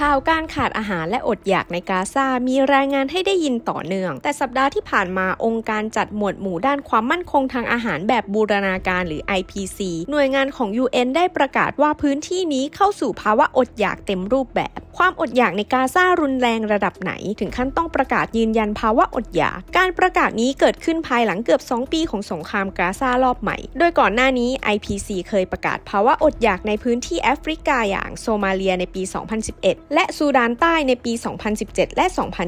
ข่าวการขาดอาหารและอดอยากในกาซา มีรายงานให้ได้ยินต่อเนื่อง แต่สัปดาห์ที่ผ่านมาองค์การจัดหมวดหมู่ด้านความมั่นคงทางอาหารแบบบูรณาการหรือ IPC หน่วยงานของ UN ได้ประกาศว่าพื้นที่นี้เข้าสู่ภาวะอดอยากเต็มรูปแบบ ความอดอยากในกาซารุนแรงระดับไหน ถึงขั้นต้องประกาศยืนยันภาวะอดอยาก การประกาศนี้เกิดขึ้นภายหลังเกือบ 2 ปีของสงครามกาซารอบใหม่ โดยก่อนหน้านี้ IPC เคยประกาศภาวะอดอยากในพื้นที่แอฟริกาอย่างโซมาเลียในปี 2011 และซูดานใต้ในปี 2017 และ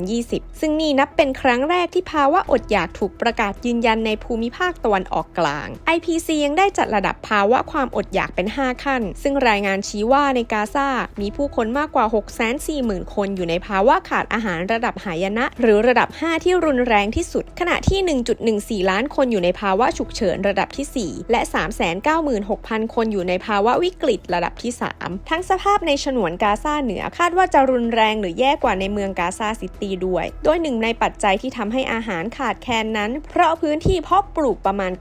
2020 ซึ่งนี่นับเป็นครั้งแรกที่ภาวะอดอยากถูกประกาศยืนยันในภูมิภาคตะวันออกกลาง IPC ยังได้จัดระดับภาวะความอดอยากเป็น 5 ขั้น ซึ่งรายงานชี้ว่าในกาซามีผู้คนมากกว่า640,000 คนอยู่ในภาวะขาดอาหารระดับหายนะ หรือระดับ 5 ที่รุนแรงที่สุด ขณะที่ 1.14 ล้านคนอยู่ในภาวะฉุกเฉินระดับที่ 4 และ 396,000 คนอยู่ในภาวะวิกฤตระดับที่ 3 ทั้งสภาพในฉนวนกาซาเหนือคาดว่าจะรุนแรงหรือแย่กว่าในเมืองกาซาซิตี้ด้วย โดยหนึ่งในปัจจัยที่ทำให้อาหารขาดแคลนนั้น เพราะพื้นที่เพาะปลูกประมาณ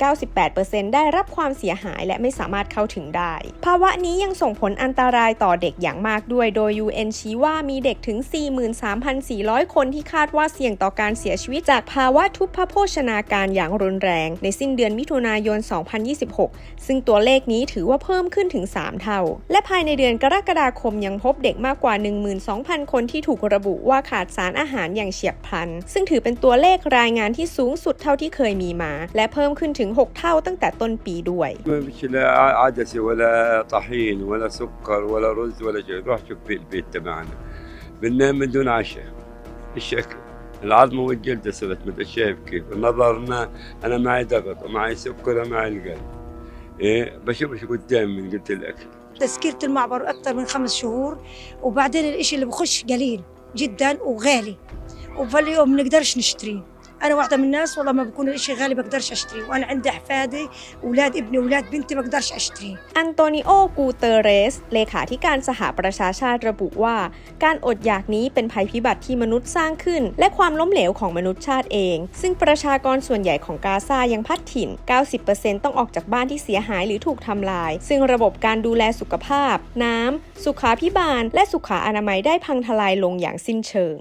98%ได้รับความเสียหายและไม่สามารถเข้าถึงได้ ภาวะนี้ยังส่งผลอันตรายต่อเด็กอย่างมากด้วย โดย UN ชว่ามีเด็กถึง 43,400 คนที่คาดว่าเสี่ยงต่อการเสียชีวิตจากภาวะทุพพโภชนาการอย่างรุนแรง ในสิ้นเดือนมิถุนายน 2026 ซึ่งตัวเลขนี้ถือว่าเพิ่มขึ้นถึง 3 เท่า และภายในเดือนกรกฎาคมยังพบเด็กมากกว่า 12,000 คนที่ถูกระบุว่าขาดสารอาหารอย่างเฉียบพลัน ซึ่งถือเป็นตัวเลขรายงานที่สูงสุดเท่าที่เคยมีมา และเพิ่มขึ้นถึง 6 เท่าตั้งแต่ต้นปีด้วย ما فيش لا عدسه ولا طحين ولا سكر ولا رز ولا شيء روح شوف في البيت تبعنا بننام من دون عشاء. الشكل العظم والجلد صرت ما انت شايف كيف. نظرنا أنا معي ضغط ومعي سكر ومعي القلب. إيه بشوفش قدامي من قلت الأكل؟ تذكرة المعبر أكثر من خمس شهور وبعدين الإشي اللي بخش قليل جدا وغالي. وفاليوم بنقدرش نشتريه. أنا واحدة من الناس والله ما بكون الإشي غالي بقدرش أشتريه وأنا عندي أحفادي أولاد ابني أولاد بنتي بقدرش أشتريه อันโตนิโอ กูเตเรส เลขาธิการสหประชาชาติระบุว่า การอดอยากนี้เป็นภัยพิบัติที่มนุษย์สร้างขึ้น และความล้มเหลวของมนุษยชาติเอง ซึ่งประชากรส่วนใหญ่ของกาซายังพัดถิ่น 90%ต้องออกจากบ้านที่เสียหายหรือถูกทำลาย ซึ่งระบบการดูแลสุขภาพ น้ำ สุขาพิบาล และสุขาอนามัยได้พังทลายลงอย่างสิ้นเชิง